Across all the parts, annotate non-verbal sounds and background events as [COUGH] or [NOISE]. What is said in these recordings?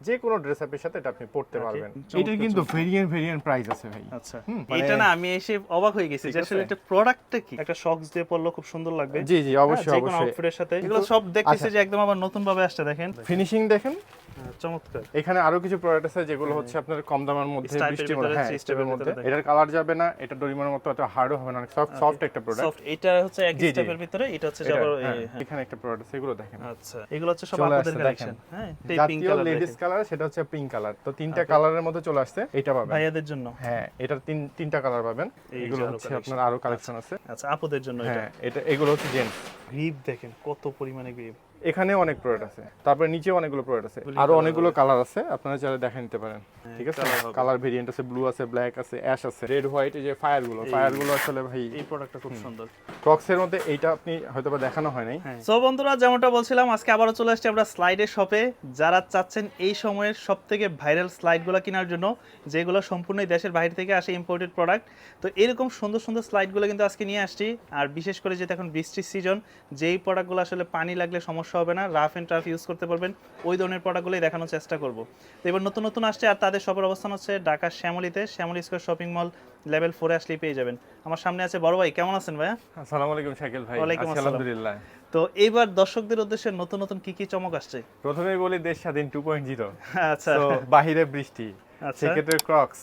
যে কোনো ড্রেস আপের সাথে এটা আপনি পড়তে পারবেন। এটার কিন্তু ভেরিয়েন্ট ভেরিয়েন্ট প্রাইস আছে ভাই। আচ্ছা। মানে- এটা না আমি এসে অবাক হয়ে গেছি যে আসলে এটা প্রোডাক্টটা কি? একটা শক্স দিয়ে পরলে খুব সুন্দর লাগবে। জি জি হ্যাঁ, অবশ্যই যে কোনো আউটফিটের সাথে। এগুলো সব দেখতেছি আচ্ছা। যে একদম আবার নতুন ভাবে আসছে দেখেন। ফিনিশিং দেখেন? হ্যাঁ, চমৎকার। এখানে আরও কিছু প্রোডাক্ট আছে যেগুলো হচ্ছে আপনার কম দামের মধ্যে মধ্যে হ্যাঁ স্টেপের মধ্যে। এটার কালার যাবে না এটা ডরিমার মতো এত হার্ডও হবে না অনেক সফট সফট একটা প্রোডাক্ট সফট এটা হচ্ছে এক। স্টেপের ভিতরে এটা হচ্ছে যাবার হ্যাঁ, এখানে একটা প্রোডাক্ট আছে এগুলো দেখেন। আচ্ছা এগুলো হচ্ছে সব আপনাদের কালেকশন হ্যাঁ পিঙ্ক জাতীয় কালার লেডিস কালার সেটা হচ্ছে পিঙ্ক কালার তো তিনটা কালারের মধ্যে চলে আসছে এটা পাবেন। ভাইয়াদের জন্য? হ্যাঁ এটার তিন তিনটা কালার পাবেন। এগুলো হচ্ছে আপনার আরও কালেকশন আছে। আচ্ছা আপুদের জন্য এটা? হ্যাঁ এটা এগুলো হচ্ছে জেন্টস গ্রিপ দেখেন কত পরিমাণে গ্রিপ এখানে অনেক প্রোডাক্ট আছে। তারপরে নিচে অনেকগুলো প্রোডাক্ট আছে। গুলি আরও অনেকগুলো কালার আছে আপনারা চাইলে দেখে নিতে পারেন। হ্যাঁ, ঠিক আছে? কালার ভেরিয়েন্ট আছে ব্লু আছে ব্ল্যাক আছে অ্যাশ আছে। রেড হোয়াইট এই যে ফায়ারগুলো ফায়ারগুলো আসলে ভাই এই প্রোডাক্টটা খুব সুন্দর। ক্রক্স এর মধ্যে এইটা আপনি হয়তো বা দেখানো হয় নাই। সো বন্ধুরা যেমনটা বলছিলাম আজকে আবারও চলে আসছি আমরা স্লাইডের শপে যারা চাচ্ছেন এই সময়ের সব থেকে ভাইরাল স্লাইডগুলো কেনার জন্য যেগুলো সম্পূর্ণই দেশের বাইরে থেকে আসে ইম্পোর্টেড প্রোডাক্ট তো এরকম সুন্দর সুন্দর স্লাইডগুলো কিন্তু আজকে নিয়ে আসছি। আর বিশেষ করে যেহেতু এখন বৃষ্টির সিজন যেই প্রোডাক্টগুলো আসলে পানি লাগলে সমস্যা হবে না রাফ অ্যান্ড টাফ ইউজ করতে পারবেন। ওই ধরনের প্রোডাক্টগুলোই দেখানোর চেষ্টা করব। তো এবার নতুন নতুন আসছে আর তাদের সবার অবস্থান হচ্ছে ঢাকার শ্যামলিতে। Shyamoli square shopping mall level ফোরে আসলেই পেয়ে যাবেন। আমার সামনে আছে বড় ভাই কেমন আছেন ভাইয়া? আসসালামু আলাইকুম শাকিল ভাই। ওয়ালাইকুম আসসালাম। আলহামদুলিল্লাহ। তো এইবার দর্শকদের উদ্দেশ্যে নতুন নতুন কি কি চমক আসছে? প্রথমেই বলি দেশ স্বাধীন টু পয়েন্ট জিরো আচ্ছা। তো বাহিরে বৃষ্টি। আচ্ছা। সেক্ষেত্রে ক্রক্স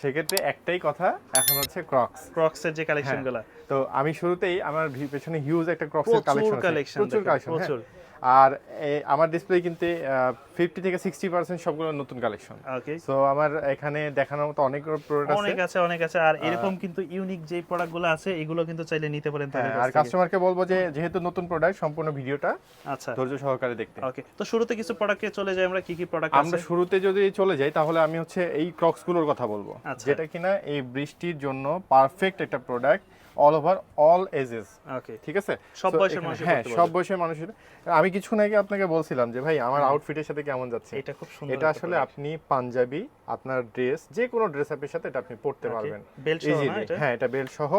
সেক্ষেত্রে একটাই কথা এখন হচ্ছে ক্রক্স ক্রক্স এর যে কালেকশনগুলা। তো আমি শুরুতেই আমার পেছনে হিউজ একটা ক্রক্স এর কালেকশন কালেকশন প্রচুর কালেকশন প্রচুর। আর আমার ডিসপ্লে কিন্তু ফিফটি থেকে সিক্সটি পার্সেন্ট সবগুলো নতুন কালেকশন সো আমার এখানে দেখানোর মতো অনেক প্রোডাক্ট আছে। অনেক আছে অনেক আছে। আর এরকম কিন্তু ইউনিক যে প্রোডাক্টগুলো আছে এগুলো কিন্তু চাইলে নিতে পারেন হ্যাঁ, আর কাস্টমারকে বলব যে যেহেতু নতুন প্রোডাক্ট সম্পূর্ণ ভিডিওটা আচ্ছা। ধৈর্য সহকারে দেখতে। ওকে তো শুরুতে কিছু প্রোডাক্টে চলে যাই আমরা কি কি প্রোডাক্ট আমরা শুরুতে যদি চলে যাই তাহলে আমি হচ্ছে এই ক্রক্সগুলোর কথা বলব। আচ্ছা। যেটা কিনা এই বৃষ্টির জন্য পারফেক্ট একটা product all over all ages okay ঠিক আছে? সব বয়সের মানুষই হ্যাঁ সব বয়সের মানুষের আমি কিছুক্ষণ আগে আপনাকে বলছিলাম যে ভাই আমার আউটফিটের সাথে কেমন যাচ্ছে? এটা খুব সুন্দর এটা আসলে আপনি পাঞ্জাবি আপনার ড্রেস যে কোনো ড্রেস আপের সাথে এটা আপনি পরতে পারবেন। হ্যাঁ এটা বেল্ট সহ।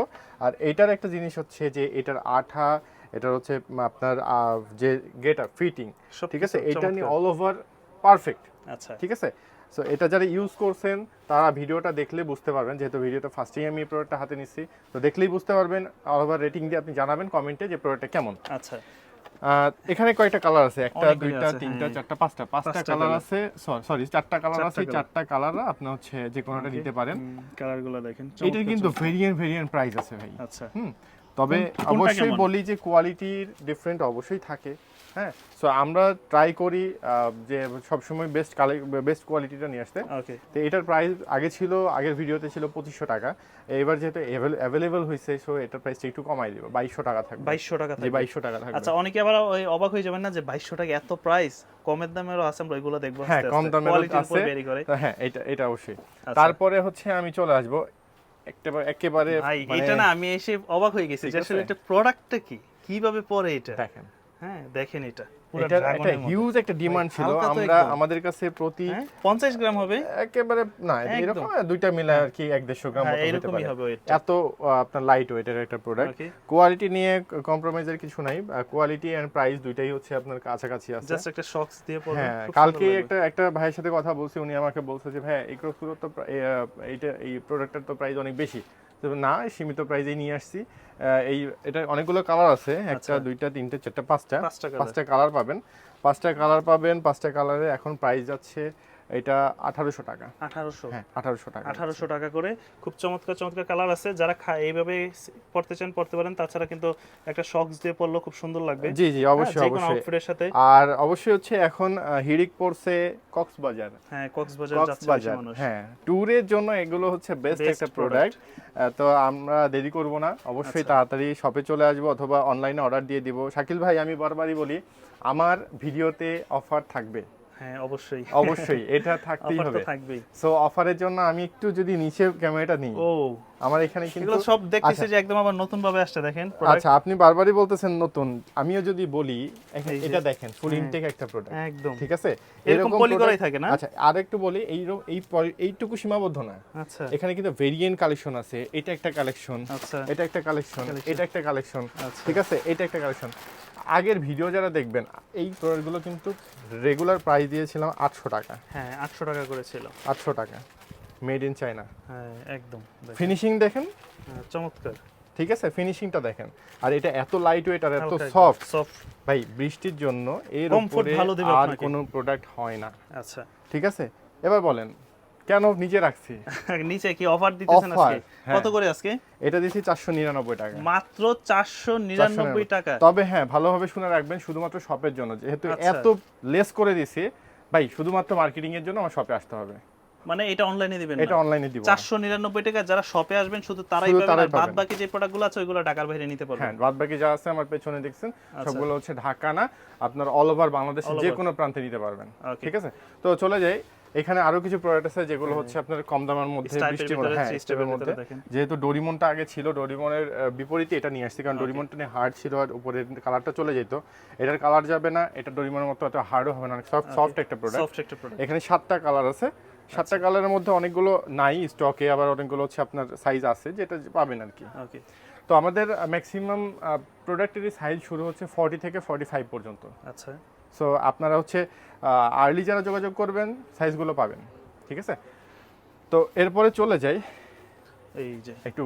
আর এটার একটা জিনিস হচ্ছে যে এটার আঠা এটা হচ্ছে আপনার যে গেট ফিটিং ঠিক আছে? এটা নিয়ে অল ওভার পারফেক্ট আচ্ছা। ঠিক আছে? সো এটা যারা ইউজ করছেন তারা ভিডিওটা দেখলে বুঝতে পারবেন যেহেতু ভিডিওটা ফার্স্টেই আমি এই প্রোডাক্টটা হাতে নিচ্ছি। তো দেখলেই বুঝতে পারবেন অল ওভার রেটিং দিয়ে আপনি জানাবেন কমেন্টে যে প্রোডাক্টটা কেমন। আচ্ছা। এখানে কয়েকটা কালার আছে? একটা দুইটা তিনটা হ্যাঁ। চারটা পাঁচটা। পাঁচটা কালার আছে সরি চারটা কালার আছে চারটা কালার আপনি হচ্ছে যে কোনোটা নিতে পারেন। কালারগুলো দেখেন এটার চমৎকার, কিন্তু ভেরিয়েন্ট ভেরিয়েন্ট প্রাইস আছে ভাই। আচ্ছা। হুম তবে অবশ্যই বলি যে কোয়ালিটির ডিফারেন্ট অবশ্যই থাকে। হ্যাঁ সো আমরা ট্রাই করি যে সবসময় বেস্ট বেস্ট কোয়ালিটিটা নিয়ে আসতে। ওকে তো এটার প্রাইস আগে ছিল আগের ভিডিওতে ছিল পঁচিশশো টাকা। এবার যেহেতু অ্যাভেলেবল হয়েছে সো এটার প্রাইসটা একটু কমাই দিব বাইশশো টাকা থাকবে। বাইশশো টাকা থাকবে। বাইশশো টাকা থাকবে। আচ্ছা অনেকে আবার অবাক হয়ে যাবেন না যে বাইশশো টাকা এত প্রাইস কমের দামেরও আছে আমরা ওইগুলো দেখব হ্যাঁ কম। দামের আছে। করে। হ্যাঁ এটা এটা অবশ্যই। আচ্ছা। তারপরে হচ্ছে আমি চলে আসব একেবারে একেবারে মানে এটা না আমি এসে অবাক হয়ে গেছি যে আসলে এটা প্রোডাক্টটা কি? কীভাবে পরে এটা? দেখেন হ্যাঁ দেখেন এটা। পুরো একটা হিউজ একটা ডিমান্ড ছিল। আমরা আমাদের কাছে প্রতি হ্যাঁ 50 গ্রাম হবে। একেবারে না এরকম দুইটা মিলে আর কি এক দেড়শো গ্রাম হ্যাঁ মতো হতে পারে। এত আপনার লাইট ওয়েটের একটা প্রোডাক্ট কোয়ালিটি নিয়ে কম্প্রোমাইজের কিছু নাই। কোয়ালিটি এন্ড প্রাইস দুইটাই হচ্ছে আপনার কাছাকাছি আছে। জাস্ট একটা শক্স দিয়ে হ্যাঁ কালকে একটা একটা ভাইয়ের সাথে কথা বলছি উনি আমাকে বলছে যে ভাই এই ক্রসগুলো তো এই প্রোডাক্টের তো প্রাইস অনেক বেশি। তো না সীমিত প্রাইজেই নিয়ে আসছি আহ, এই এটা অনেকগুলো কালার আছে একটা আচ্ছা। দুইটা তিনটা চারটা পাঁচটা। পাঁচটা কালার পাবেন পাঁচটা কালার পাবেন পাঁচটা কালারে এখন প্রাইস যাচ্ছে এটা আঠারোশো টাকা। 1800 হ্যাঁ আঠারোশো টাকা। আঠারোশো টাকা করে খুব চমৎকার চমৎকার কালার আছে। যারা খা- এইভাবে পড়তে চান পড়তে পারেন। তাছাড়া কিন্তু একটা শক্স দিয়ে পরলেও খুব সুন্দর লাগবে। জি জি হ্যাঁ, অবশ্যই অবশ্যই। সাথে। আর অবশ্যই হচ্ছে এখন হিড়িক পড়ছে কক্সবাজার। হ্যাঁ কক্সবাজার কক্সবাজার মানুষ। হ্যাঁ। ট্যুরের জন্য এগুলো হচ্ছে বেস্ট একটা প্রোডাক্ট তো আমরা দেরি করব না। অবশ্যই আচ্ছা। তাড়াতাড়ি শপে চলে আসব অথবা অনলাইনে অর্ডার দিয়ে দিব। শাকিল ভাই আমি বারবারই বলি আমার ভিডিওতে অফার থাকবে। হ্যাঁ অবশ্যই। অবশ্যই এটা থাকতেই হবে। থাকবেই। সো অফারের জন্য আমি একটু যদি নিচে ক্যামেরাটা নিই। ও আমার এখানে কিন্তু এগুলো সব দেখতেছি যে একদম আবার নতুন ভাবে আসছে দেখেন আচ্ছা আপনি বারবারই বলতেছেন নতুন। আমিও যদি বলি এটা দেখেন ফুল হ্যাঁ। ইনটেক একটা প্রোডাক্ট একদম। ঠিক আছে? এরকম পলি করাই থাকে না? আচ্ছা আর একটু বলি এই এই এইটুকু সীমাবদ্ধ না। আচ্ছা। এখানে কিন্তু ভেরিয়েন্ট কালেকশন আছে এটা একটা কালেকশন আচ্ছা। এটা একটা কালেকশন এটা একটা কালেকশন আচ্ছা। ঠিক আছে? এটা একটা কালেকশন আগের ভিডিও যারা দেখবেন এই প্রোডাক্টগুলো কিন্তু রেগুলার প্রাইস দিয়েছিলাম আটশো টাকা। হ্যাঁ আটশো টাকা করেছিল আটশো টাকা। মেড ইন চায়না হ্যাঁ একদম। ফিনিশিং দেখেন? হ্যাঁ, চমৎকার। ঠিক আছে ফিনিশিংটা দেখেন। আর এটা এত লাইট ওয়েট আর এত সফট সফট ভাই বৃষ্টির জন্য এর উপরে আর কোনো প্রোডাক্ট হয় না। আচ্ছা। ঠিক আছে? এবার বলেন কেন নিচে রাখছি? [LAUGHS] নিচে কি অফার দিতেছেন আজকে? হ্যাঁ। কত করে আজকে? এটা চারশো নিরানব্বই টাকা। মাত্র চারশো নিরানব্বই টাকা। তবে হ্যাঁ ভালোভাবে শুনে রাখবেন শুধুমাত্র শপের জন্য। যেহেতু আচ্ছা। এত লেস করে দিছি ভাই শুধুমাত্র মার্কেটিং এর জন্য আমার শপে আসতে হবে। মানে এটা অনলাইনে দিবেন এটা অনলাইনে দিব। না। চারশো নিরানব্বই টাকা যারা শপে আসবেন শুধু তারাই পাবেন। আর বাদ বাকি যে প্রোডাক্টগুলো আছে ওইগুলো ঢাকার বাইরে নিতে পারবেন। হ্যাঁ বাদ বাকি যা আছে আমার পেছনে দেখছেন আচ্ছা। সবগুলো হচ্ছে ঢাকা না আপনার অল ওভার বাংলাদেশে যে কোনো প্রান্তে নিতে পারবেন। ঠিক আছে? তো চলে যাই। এখানে আরও কিছু প্রোডাক্ট আছে যেগুলো হচ্ছে আপনার কম দামের মধ্যে বৃষ্টির মধ্যে হ্যাঁ স্টেপের মধ্যে। যেহেতু ডোরিমনটা আগে ছিল ডোরিমনের বিপরীতে এটা নিয়ে আসছি কারণ ডোরিমনটা নিয়ে হার্ড ছিল আর উপরে কালারটা চলে যেত। এটার কালার যাবে না এটা ডোরিমনের মতো এত হার্ডও হবে না সফট সফট একটা প্রোডাক্ট এখানে সাতটা কালার আছে। সাতটা কালারের মধ্যে অনেকগুলো নাই স্টকে আবার অনেকগুলো হচ্ছে আপনার সাইজ আছে যেটা পাবেন আর কি। ওকে। তো আমাদের ম্যাক্সিমাম প্রোডাক্টেরই সাইজ শুরু হচ্ছে ফর্টি থেকে ফর্টি ফাইভ পর্যন্ত। আচ্ছা। সো আপনারা হচ্ছে আর্লি যারা যোগাযোগ করবেন সাইজগুলো পাবেন ঠিক আছে? তো এরপরে চলে যাই এই যে। একটু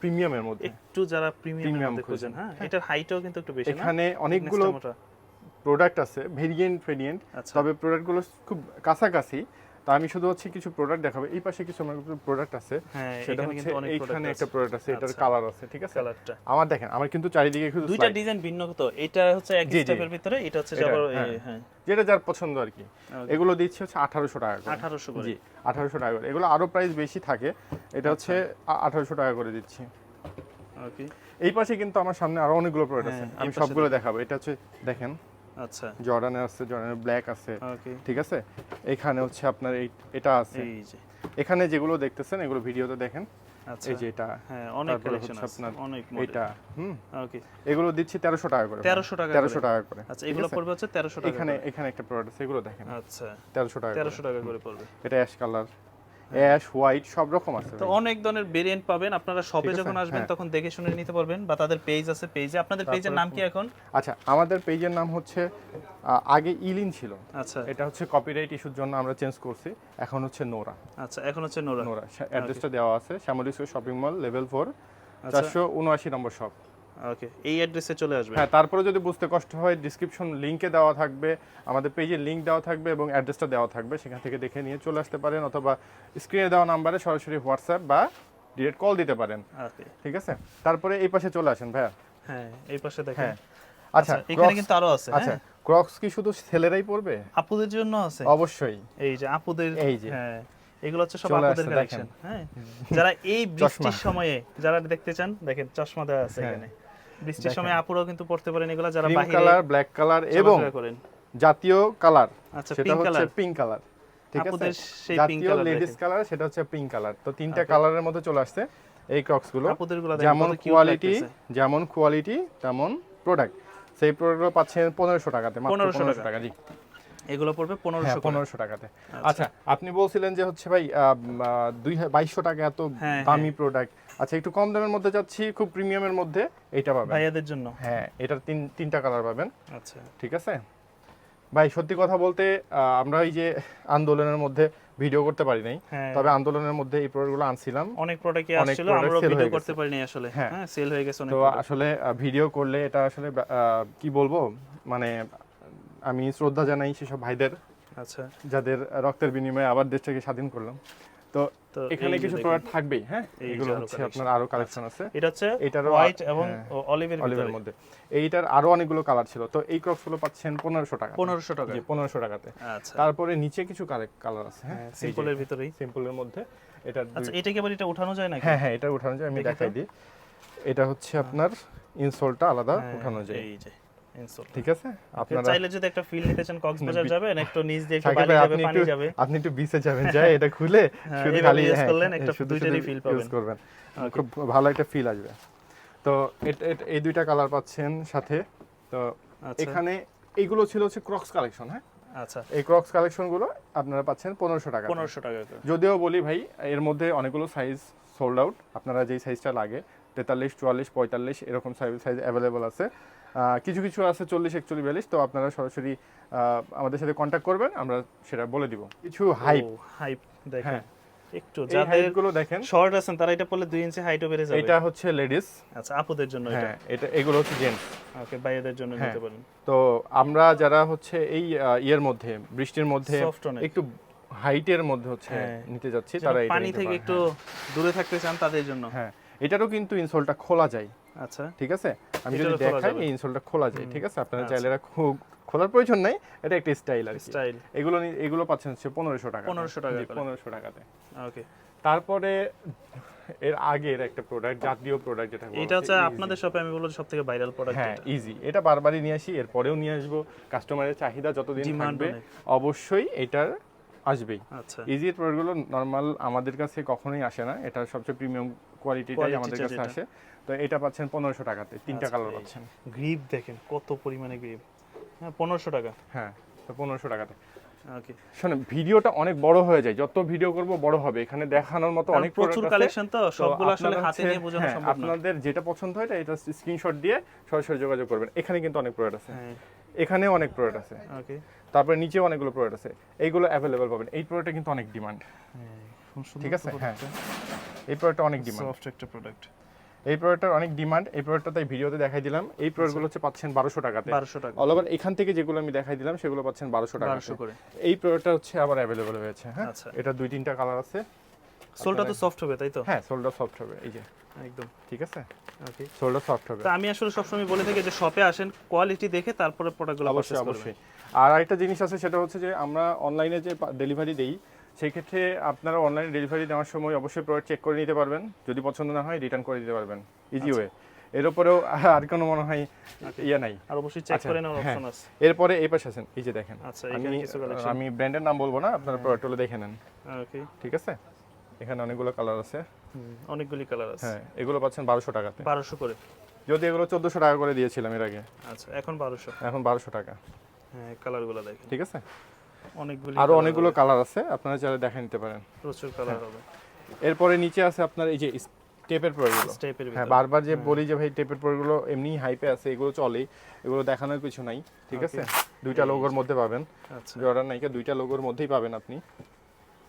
প্রিমিয়ামের মধ্যে। একটু যারা প্রিমিয়াম খুঁজেন। খুঁজেন হ্যাঁ এটার হাইটও কিন্তু একটু বেশি এখানে অনেকগুলো। প্রোডাক্ট আছে ভেরিয়েন্ট ভেরিয়েন্ট আচ্ছা। তবে প্রোডাক্টগুলো খুব কাছাকাছি। তো আমি শুধু হচ্ছে কিছু প্রোডাক্ট দেখাবো। এই পাশে কিছু আমার প্রোডাক্ট আছে। হ্যাঁ সেটা হচ্ছে কিন্তু অনেক এইখানে প্রোডাক্ট একটা প্রোডাক্ট আছে এটার আচ্ছা। কালার আছে ঠিক আছে? কালারটা আমার দেখেন আমার কিন্তু চারিদিকে শুধু দুইটা ডিজাইন ভিন্ন তো। এটা হচ্ছে এক। স্টেপের ভিতরে এটা হচ্ছে যাবার হ্যাঁ। হ্যাঁ। যেটা যার পছন্দ আর কি। এগুলো দিচ্ছে হচ্ছে আঠারোশো টাকা করে। 1800 করে। জি আঠারোশো টাকা করে। এগুলো আরও প্রাইস বেশি থাকে। এটা হচ্ছে আঠারোশো টাকা করে দিচ্ছি। ওকে এই পাশে কিন্তু আমার সামনে আরও অনেকগুলো প্রোডাক্ট আছে। হ্যাঁ, আমি পাশে সবগুলো দেখাবো। এটা হচ্ছে দেখেন। আচ্ছা। জর্ডানের আছে জর্ডানের ব্ল্যাক আছে ঠিক আছে? এখানে হচ্ছে আপনার এটা আছে। এই যে। এখানে যেগুলো দেখতেছেন এগুলো ভিডিওতে দেখেন। আচ্ছা। এই যে এটা। হ্যাঁ অনেক কালেকশন আছে আপনার অনেক এটা হুম? ওকে এগুলো দিচ্ছি তেরোশো টাকা করে। 1300 টাকা তেরোশো করে। টাকা করে আচ্ছা এগুলো? পড়বে হচ্ছে 1300 টাকা এখানে এখানে একটা প্রোডাক্ট আছে এগুলো দেখেন। আচ্ছা। তেরোশো টাকা করে। 1300 টাকা করে পড়বে। এটা অ্যাশ কালার। অ্যাশ হোয়াইট সব রকম আছে তো অনেক ধরনের ভেরিয়েন্ট পাবেন। আপনারা শপে যখন আসবেন হ্যাঁ। তখন দেখে শুনে নিতে পারবেন বা তাদের পেজ আছে পেজে আপনাদের পেজের নাম কি এখন? আচ্ছা আমাদের পেজের নাম হচ্ছে আগে ইলিন ছিল। আচ্ছা। এটা হচ্ছে কপিরাইট ইস্যুর জন্য আমরা চেঞ্জ করছি। এখন হচ্ছে নোরা। আচ্ছা এখন হচ্ছে নোরা। নোরা অ্যাড্রেসটা দেওয়া আছে। Shyamoli shopping mall level four. চারশো উনআশি নম্বর শপ ওকে এই অ্যাড্রেসে চলে আসবেন। হ্যাঁ তারপরে যদি বুঝতে কষ্ট হয় ডিসক্রিপশন লিঙ্কে দেওয়া থাকবে আমাদের পেজের লিঙ্ক দেওয়া থাকবে এবং অ্যাড্রেসটা দেওয়া থাকবে সেখান থেকে দেখে নিয়ে চলে আসতে পারেন অথবা স্ক্রিনে দেওয়া নাম্বারে সরাসরি হোয়াটসঅ্যাপ বা ডিরেক্ট কল দিতে পারেন। ঠিক আছে? তারপরে এই পাশে চলে আসেন ভাইয়া। হ্যাঁ এই পাশে দেখেন। হ্যাঁ। আচ্ছা আচ্ছা এখানে কিন্তু আরও আছে আচ্ছা হ্যাঁ? ক্রক্স কি শুধু ছেলেরাই পরবে? আপুদের জন্য আছে। অবশ্যই। এই যে আপুদের এই যে। হ্যাঁ এগুলো হচ্ছে সব আপুদের কালেকশন হ্যাঁ? যারা এই বৃষ্টির সময়ে যারা দেখতে চান দেখেন চশমা দেওয়া আছে হ্যাঁ। এখানে। বৃষ্টির সময় আপুরাও কিন্তু পড়তে পারেন এগুলো যারা বাহিরে কালার ব্ল্যাক কালার এবং জাতীয় কালার আচ্ছা সেটা হচ্ছে পিঙ্ক কালার ঠিক আছে? সেই পিঙ্ক জাতীয় লেডিস কালার সেটা হচ্ছে পিঙ্ক কালার তো তিনটা কালারের মধ্যে চলে আসছে এই ক্রক্সগুলো। যেমন কোয়ালিটি যেমন কোয়ালিটি তেমন প্রোডাক্ট সেই প্রোডাক্টগুলো পাচ্ছেন পনেরোশো টাকাতে মাত্র 1500 পনেরোশো। টাকা জি। এগুলো পড়বে হ্যাঁ পনেরোশো পনেরোশো টাকাতে। আচ্ছা। আপনি বলছিলেন যে হচ্ছে ভাই দুই বাইশশো টাকা এত হ্যাঁ, দামি প্রোডাক্ট আচ্ছা একটু কম দামের মধ্যে যাচ্ছি খুব প্রিমিয়ামের মধ্যে এইটা পাবেন। ভাইয়াদের জন্য। হ্যাঁ এটার তিন তিনটা কালার পাবেন। আচ্ছা। ঠিক আছে? ভাই সত্যি কথা বলতে আমরা এই যে আন্দোলনের মধ্যে ভিডিও করতে পারি নাই হ্যাঁ। তবে আন্দোলনের মধ্যে এই প্রোডাক্টগুলো আনছিলাম। অনেক প্রোডাক্টই আসছিল আমরা ভিডিও করতে গেছে। পারিনি আসলে। হ্যাঁ। হ্যাঁ সেল হয়ে গেছে অনেক তো আসলে ভিডিও করলে এটা আসলে আহ, কি বলব? মানে আমি শ্রদ্ধা জানাই সেসব ভাইদের আচ্ছা। যাদের রক্তের বিনিময়ে আবার দেশটাকে স্বাধীন করলাম। তো এখানে কিছু প্রোডাক্ট থাকবেই হ্যাঁ? এগুলো হচ্ছে আপনার আরও কালেকশন আছে। এটা হচ্ছে এটারও হোয়াইট এবং হ্যাঁ, অলিভের অলিভের মধ্যে। এইটার আরও অনেকগুলো কালার ছিল। তো এই ক্রক্সগুলো পাচ্ছেন পনেরোশো টাকা। পনেরোশো টাকা। জি পনেরোশো টাকাতে। আচ্ছা। তারপরে নিচে কিছু কালার আছে হ্যাঁ? সিম্পলের ভিতরেই। সিম্পলের মধ্যে। এটা আচ্ছা এটা কি আবার এটা উঠানো যায় নাকি? হ্যাঁ হ্যাঁ এটা উঠানো যায় আমি দেখাই দিই। এটা হচ্ছে আপনার ইনসোলটা আলাদা হ্যাঁ, উঠানো যায়। এই যে। ইনসোল ঠিক আছে? আপনারা চাইলে যদি একটা ফিল নিতে চান কক্সবাজার যাবেন একটু নিচ দিয়ে একটু বালি যাবে পানি যাবে। আপনি একটু বিচে যাবেন যায় এটা খুলে [LAUGHS] হ্যাঁ, শুধু খালি use হ্যাঁ, করলেন একটা শুধু শুধু feel use পাবেন। করবেন খুব ভালো একটা ফিল আসবে। তো এই দুইটা কালার পাচ্ছেন সাথে। তো আচ্ছা। এখানে এইগুলো ছিল হচ্ছে ক্রক্স কালেকশন হ্যাঁ? আচ্ছা। এই ক্রক্স কালেকশনগুলো আপনারা পাচ্ছেন পনেরোশো টাকা পনেরোশো টাকা যদিও বলি ভাই এর মধ্যে অনেকগুলো সাইজ সোল্ড আউট আপনারা যেই সাইজটা লাগে তেতাল্লিশ চুয়াল্লিশ পঁয়তাল্লিশ এরকম সাইজ সাইজ অ্যাভেলেবল আছে। কিছু কিছু আছে চল্লিশ একচল্লিশ বিয়াল্লিশ তো আপনারা সরাসরি আহ, আমাদের সাথে কন্ট্যাক্ট করবেন আমরা সেটা বলে দিব। কিছু হাইপ হাইপ দেখেন। হ্যাঁ। একটু যাদের হাইপগুলো দেখেন। শর্ট আছেন তারা এটা দুই ইঞ্চি হাইটও বেড়ে যাবে। এটা হচ্ছে লেডিস আচ্ছা আপুদের জন্য এটা? হ্যাঁ এটা এগুলো হচ্ছে জেন্টস ওকে ভাইয়াদের জন্য হ্যাঁ। নিতে পারেন। তো আমরা যারা হচ্ছে এই ইয়ের মধ্যে বৃষ্টির মধ্যে। একটু হাইটের মধ্যে হচ্ছে হ্যাঁ। নিতে যাচ্ছি যারা তারা পানি থেকে একটু দূরে থাকতে চান তাদের জন্য। হ্যাঁ। এটারও কিন্তু ইনসোলটা খোলা যায়। আচ্ছা। ঠিক আছে? আমি যদি দেখাই এই ইনসোলটা খোলা যায় ঠিক আছে? আপনারা আচ্ছা। চাইলে এরা খুব খোলার প্রয়োজন নাই এটা একটা স্টাইল আর স্টাইল এগুলো এগুলো পাচ্ছেন হচ্ছে পনেরোশো টাকা। 1500 টাকা। পনেরোশো টাকাতে। ওকে। তারপরে এর আগের একটা প্রোডাক্ট জাতীয় প্রোডাক্ট যেটা এটা হচ্ছে আপনাদের শপে আমি বলব সব থেকে ভাইরাল প্রোডাক্ট হ্যাঁ ইজি এটা বারবারই নিয়ে আসি এরপরেও নিয়ে আসব। কাস্টমারের চাহিদা যতদিন থাকবে অবশ্যই এটার আসবেই। আচ্ছা। ইজি প্রোডাক্টগুলো নর্মাল আমাদের কাছে কখনোই আসে না। এটা সবচেয়ে প্রিমিয়াম কোয়ালিটিটাই আমাদের কাছে। আসে। তো এটা পাচ্ছেন পনেরোশো টাকাতে তিনটা আচ্ছা, কালার পাচ্ছেন। গ্রিপ দেখেন কত পরিমাণে গ্রিপ হ্যাঁ পনেরোশো টাকা। হ্যাঁ তো পনেরোশো টাকাতে। ওকে। শোনেন ভিডিওটা অনেক বড় হয়ে যায়। যত ভিডিও করব বড় হবে। এখানে দেখানোর মতো অনেক প্রচুর কালেকশন তো সবগুলো আসলে হাতে নিয়ে বোঝানো হ্যাঁ, সম্ভব না। আপনাদের যেটা পছন্দ হয় এটা স্ক্রিনশট দিয়ে সরাসরি যোগাযোগ করবেন। এখানে কিন্তু অনেক প্রোডাক্ট আছে। হ্যাঁ। এখানেও অনেক প্রোডাক্ট আছে। ওকে। তারপরে নিচেও অনেকগুলো প্রোডাক্ট আছে। এইগুলো অ্যাভেলেবল পাবেন। এই প্রোডাক্টটা কিন্তু অনেক ডিমান্ড ঠিক আছে? হ্যাঁ। এই প্রোডাক্টটা অনেক ডিমান্ড সফট একটা প্রোডাক্ট এই প্রোডাক্টটার অনেক ডিমান্ড এই প্রোডাক্টটা তাই ভিডিওতে দেখাই দিলাম। এই প্রোডাক্টগুলো হচ্ছে পাচ্ছেন বারোশো টাকাতে। বারোশো টাকা। অল ওভার এখান থেকে যেগুলো আমি দেখাই দিলাম সেগুলো পাচ্ছেন বারোশো টাকা করে। এই প্রোডাক্টটা হচ্ছে আবার অ্যাভেলেবল হয়েছে হ্যাঁ? আচ্ছা। এটা দুই তিনটা কালার আছে। সোলটা তো সফট হবে তাই তো? হ্যাঁ সোলটা সফট হবে এই যে। একদম। ঠিক আছে? ওকে সোলটা সফট হবে। তা আমি আসলে সবসময় বলে থাকি যে শপে আসেন কোয়ালিটি দেখে তারপরে প্রোডাক্টগুলো অবশ্যই অবশ্যই অবশ্যই। আর আরেকটা জিনিস আছে সেটা হচ্ছে যে আমরা অনলাইনে যে ডেলিভারি দেই সেই ক্ষেত্রে আপনারা অনলাইনে ডেলিভারি দেওয়ার সময় অবশ্যই প্রোডাক্ট চেক করে নিতে পারবেন। যদি পছন্দ না হয় রিটার্ন করে দিতে পারবেন। ইজি ওয়ে এর উপরেও আর কোনো মনে হয় ইয়ে নাই। আর অবশ্যই চেক আচ্ছা, করে নেওয়ার হ্যাঁ। অপশন আছে। এরপরে এই পাশে আছেন এই যে দেখেন। আচ্ছা, আমি। আমি ব্র্যান্ডের নাম বলব না আপনারা প্রোডাক্টগুলো দেখে নেন। ওকে ঠিক আছে? এখানে অনেকগুলো কালার আছে। অনেকগুলি কালার আছে। হ্যাঁ এগুলো পাচ্ছেন বারোশো টাকাতে। বারোশো করে। যদি এগুলো চোদ্দোশো টাকা করে দিয়েছিলাম এর আগে। আচ্ছা এখন বারোশো। এখন বারোশো টাকা। হ্যাঁ কালারগুলো দেখেন। ঠিক আছে? অনেকগুলি আরও অনেকগুলো কালার আছে আপনারা চাইলে দেখে নিতে পারেন। প্রচুর কালার হবে। এরপরে নিচে আছে আপনার এই যে টেপের স্টেপের হ্যাঁ বারবার যে বলি যে ভাই টেপের প্রোডাক্টগুলো এমনি হাইপে আছে এগুলো চলেই এগুলো দেখানোর কিছু নাই ঠিক আছে? দুইটা লোগোর মধ্যে পাবেন। আচ্ছা। জর্ডান নাইকা দুইটা লোগোর মধ্যেই পাবেন আপনি।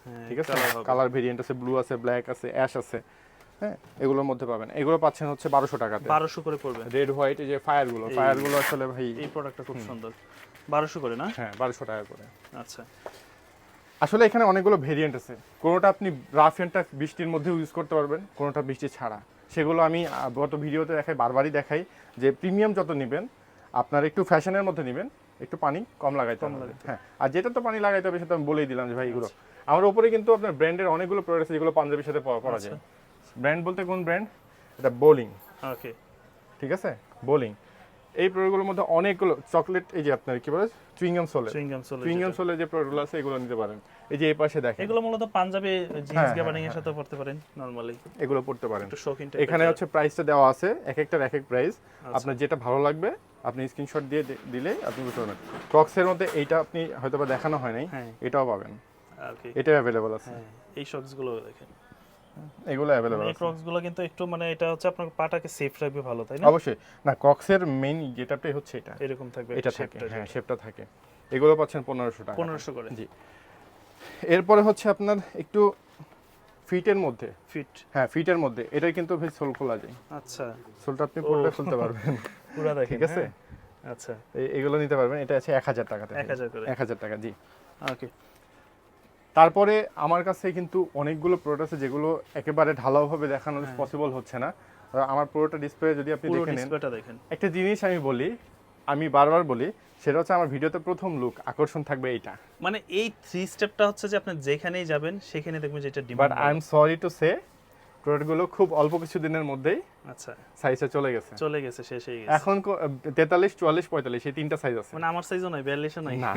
হ্যাঁ, ঠিক আছে? কালার ভেরিয়েন্ট আছে ব্লু আছে ব্ল্যাক আছে অ্যাশ আছে। হ্যাঁ এগুলোর মধ্যে পাবেন। এগুলো পাচ্ছেন হচ্ছে বারোশো টাকাতে। বারোশো করে পড়বে। রেড হোয়াইট এই যে ফায়ারগুলো ফায়ারগুলো আসলে ভাই এই প্রোডাক্টটা খুব সুন্দর। বারোশো করে না? হ্যাঁ বারোশো টাকা করে। আচ্ছা। আসলে এখানে অনেকগুলো ভেরিয়েন্ট আছে। কোনোটা আপনি রাফ এন্ডটা বৃষ্টির মধ্যে ইউজ করতে পারবেন কোনোটা বৃষ্টি ছাড়া। সেগুলো আমি গত ভিডিওতে দেখাই বারবারই দেখাই যে প্রিমিয়াম যত নেবেন আপনার একটু ফ্যাশনের মধ্যে নেবেন একটু পানি কম লাগাইতে হবে। হ্যাঁ আর যেটা তো পানি লাগাইতে হবে সেটা আমি বলেই দিলাম যে ভাই এগুলো আমার উপরে কিন্তু আপনার ব্র্যান্ডের অনেকগুলো প্রোডাক্ট আছে যেগুলো পাঞ্জাবির সাথে পরা যায়। ব্র্যান্ড বলতে কোন ব্র্যান্ড এটা বোলিং ওকে ঠিক আছে? বোলিং এই প্রোডাক্টগুলোর মধ্যে অনেকগুলো চকলেট এই যে আপনার কি বলে চুইংগাম সোলে চুইংগাম সোলে চুইংগাম সোলে যে প্রোডাক্টগুলো আছে এগুলো নিতে পারেন। এই যে এই পাশে দেখেন। এগুলো মূলত পাঞ্জাবি জিন্স হ্যাঁ, গ্যাবার্ডিং এর সাথে পড়তে পারেন নরমালি এগুলো পড়তে পারেন। এখানে হচ্ছে প্রাইসটা দেওয়া আছে এক একটার এক এক প্রাইস আচ্ছা। আপনার যেটা ভালো লাগবে আপনি স্ক্রিনশট দিয়ে দিলে আপনি বুঝতে পারবেন। ক্রক্সের মধ্যে এইটা আপনি হয়তো বা দেখানো হয় নাই হ্যাঁ। এটাও পাবেন। এটাও অ্যাভেলেবল আছে। হ্যাঁ এই শক্সগুলো দেখেন। এগুলো অ্যাভেলেবল আছে। ক্রক্সগুলো কিন্তু একটু মানে এটা হচ্ছে আপনার পাটাকে সেফ রাখবে ভালো তাই না? অবশ্যই। না ক্রক্সের মেইন যেটাটাই হচ্ছে এটা। এরকম থাকবে এটা থাকে হ্যাঁ শেপটা থাকে। এগুলো পাচ্ছেন পনেরোশো টাকা। পনেরোশো করে। জি। এরপরে হচ্ছে আপনার একটু ফিটের মধ্যে। ফিট। হ্যাঁ ফিটের মধ্যে। এটা কিন্তু ভাই সোল খোলা যায়। আচ্ছা। সোলটা আপনি পড়লে খুলতে পারবেন। [LAUGHS] পুরা দেখেন ঠিক আছে? হ্যাঁ? আচ্ছা। এগুলো নিতে পারবেন। এটা আছে এক হাজার টাকাতে। 1000 করে। এক হাজার টাকা জি। ওকে। তারপরে আমার কাছে কিন্তু অনেকগুলো প্রোডাক্ট আছে যেগুলো একেবারে ঢালাওভাবে দেখানো পসিবল হচ্ছে না। আমার পুরোটা ডিসপ্লে যদি আপনি দেখে নেন। দেখেন। একটা জিনিস আমি বলি আমি বারবার বলি সেটা হচ্ছে আমার ভিডিওতে প্রথম লুক আকর্ষণ থাকবে এইটা। মানে এই থ্রি স্টেপটা হচ্ছে যে আপনি যেখানেই যাবেন সেখানে দেখবেন যে এটা demand but I am sorry to say প্রোডাক্টগুলো খুব অল্প কিছু দিনের মধ্যেই আচ্ছা। সাইজে চলে গেছে। চলে গেছে শেষ হয়ে গেছে। এখন তেতাল্লিশ চুয়াল্লিশ পঁয়তাল্লিশ এই তিনটা সাইজ আছে। মানে আমার সাইজও নাই বিয়াল্লিশও নাই। না।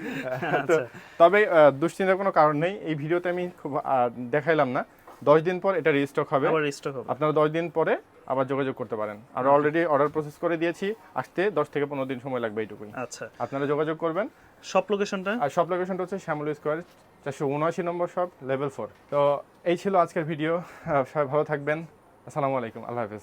[LAUGHS] আচ্ছা। তবে দুশ্চিন্তার কোনো কারণ নেই। এই ভিডিওতে আমি খুব দেখাইলাম না। দশ দিন পর এটা রিস্টক হবে। আবার স্টক হবে। আপনারা দশ দিন পরে আবার যোগাযোগ করতে পারেন। আর অলরেডি অর্ডার প্রসেস করে দিয়েছি। আসতে দশ থেকে পনেরো দিন সময় লাগবে এইটুকুই। আচ্ছা। আপনারা যোগাযোগ করবেন। সব লোকেশনটা আর সব লোকেশনটা হচ্ছে শ্যামল স্কোয়ার চারশো উনআশি নম্বর শপ লেভেল ফোর তো এই ছিল আজকের ভিডিও। সবাই ভালো থাকবেন। আসসালামু আলাইকুম। আল্লাহ হাফেজ।